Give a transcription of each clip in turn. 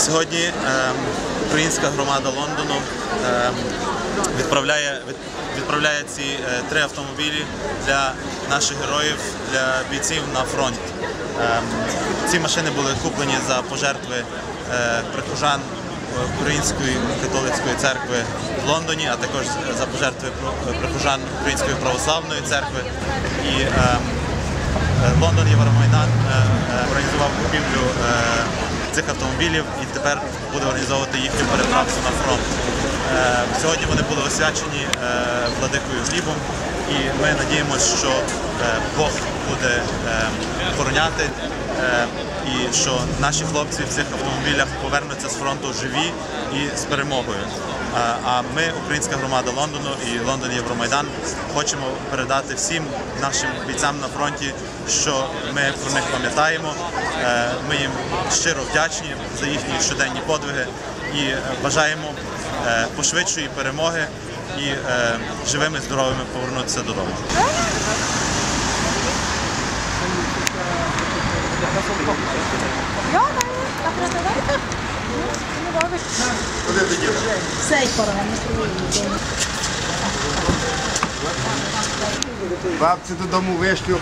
Сьогодні ем, українська громада Лондону ем, відправляє, відправляє ці е, три автомобілі для наших героїв, для бійців на фронт. Ем, ці машини були куплені за пожертви е, прихожан Української католицької церкви в Лондоні, а також за пожертви прихожан Української православної церкви. І Е, Лондон Євромайдан е, е, організував купівлю е, цих автомобілів і тепер буде організовувати їхню переправку на фронт. Е, Сьогодні вони були освячені е, владикою Глібом, і ми надіємося, що е, Бог буде охороняти і що наші хлопці в цих автомобілях повернуться з фронту живі і з перемогою. А- А ми, українська громада Лондону і Лондон Євромайдан, хочемо передати всім нашим бійцям на фронті, що ми про них пам'ятаємо. Е, Ми їм щиро вдячні за їхні щоденні подвиги і е, бажаємо е, пошвидшої перемоги і е, живими, здоровими повернутися додому. Ja, var vi... Säg bara hennes Бабці додому вийшли.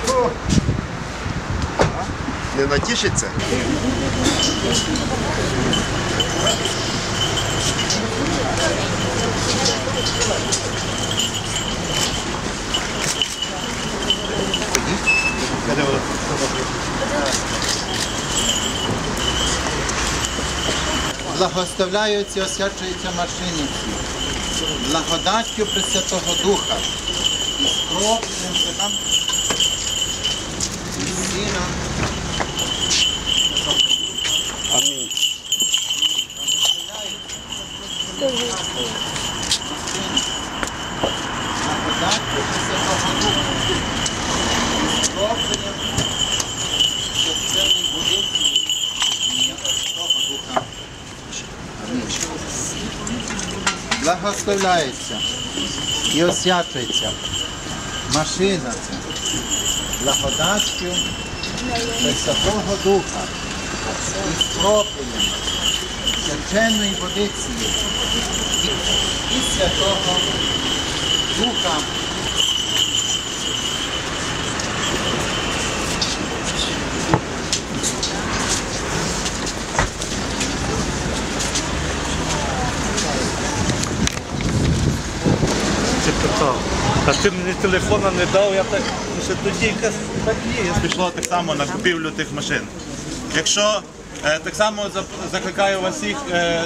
Не натішиться? Благословляються, освячуються машиниці, благодаттю Пресвятого Духа. І з кров, і Сина. Амінь. Благодаттю Пресвятого Духа і скропленням священних будинків ім'я Святого Духа. Амінь. Благословляється і освячується. Машина ця благодаттю Святого Духа. І скропленням священної водиці. І Святого Духа. Ти питав. А ти мені телефона не дав, я так ну, ще тоді якась так є. пішло так само на купівлю тих машин. Якщо е, так само закликаю вас всіх е,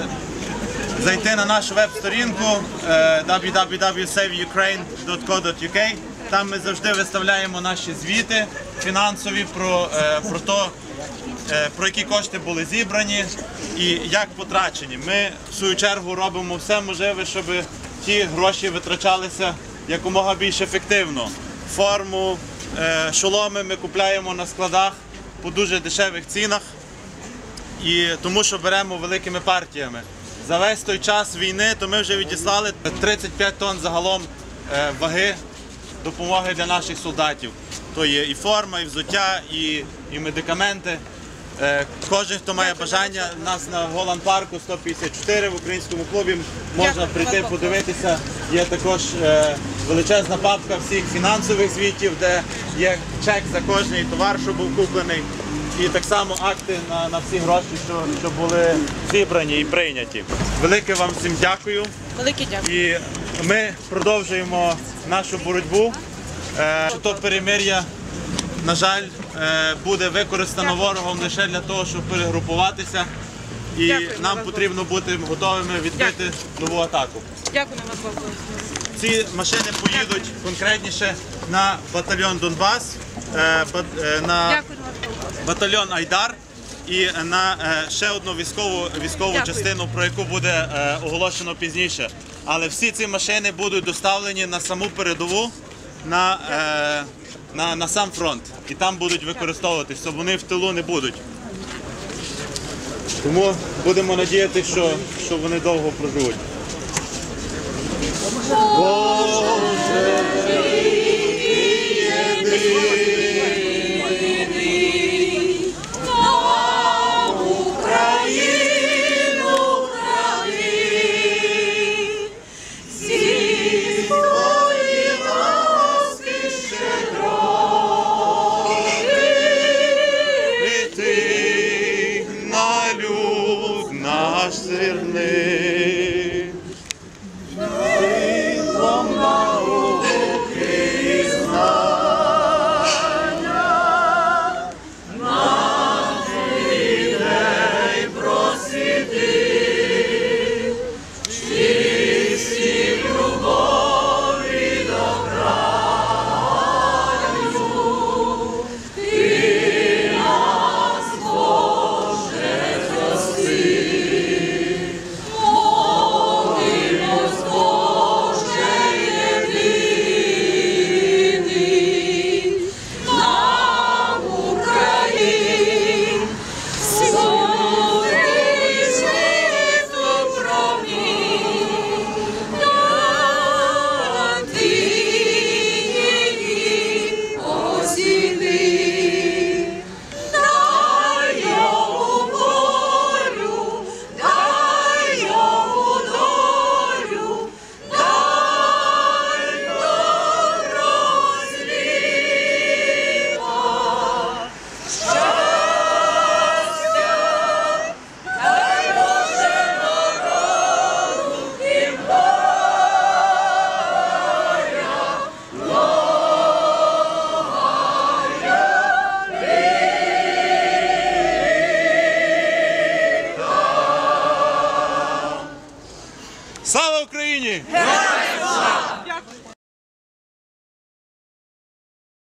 зайти на нашу веб-сторінку е, www.saveukraine.co.uk. Там ми завжди виставляємо наші звіти фінансові про, е, про то, е, про які кошти були зібрані і як потрачені. Ми в свою чергу робимо все можливе, щоб ті гроші витрачалися якомога більш ефективно. Форму, е, шоломи ми купляємо на складах по дуже дешевих цінах і тому що беремо великими партіями. За весь той час війни то ми вже відіслали 35 тонн загалом е, ваги допомоги для наших солдатів. То є і форма, і взуття, і, і медикаменти. Е, Кожен, хто має бажання, нас на Голланд парку 154 в українському клубі можна прийти подивитися. Є також величезна папка всіх фінансових звітів, де є чек за кожний товар, що був куплений, і так само акти на, на всі гроші, що, що були зібрані і прийняті. Велике вам всім дякую. Велике дякую. І ми продовжуємо нашу боротьбу. Е, То перемир'я, на жаль, е, буде використано ворогом лише для того, щоб перегрупуватися. І Дякую, нам потрібно бути готовими відбити нову атаку. Дякую на вас. Ці машини поїдуть конкретніше на батальйон Донбас, е, е, на батальйон Айдар і на е, ще одну військову військову частину, про яку буде оголошено пізніше. Але всі ці машини будуть доставлені на саму передову, на, е, на, на сам фронт, і там будуть використовуватись, то вони в тилу не будуть. Тому будемо надіятися, що, що вони довго проживуть. Você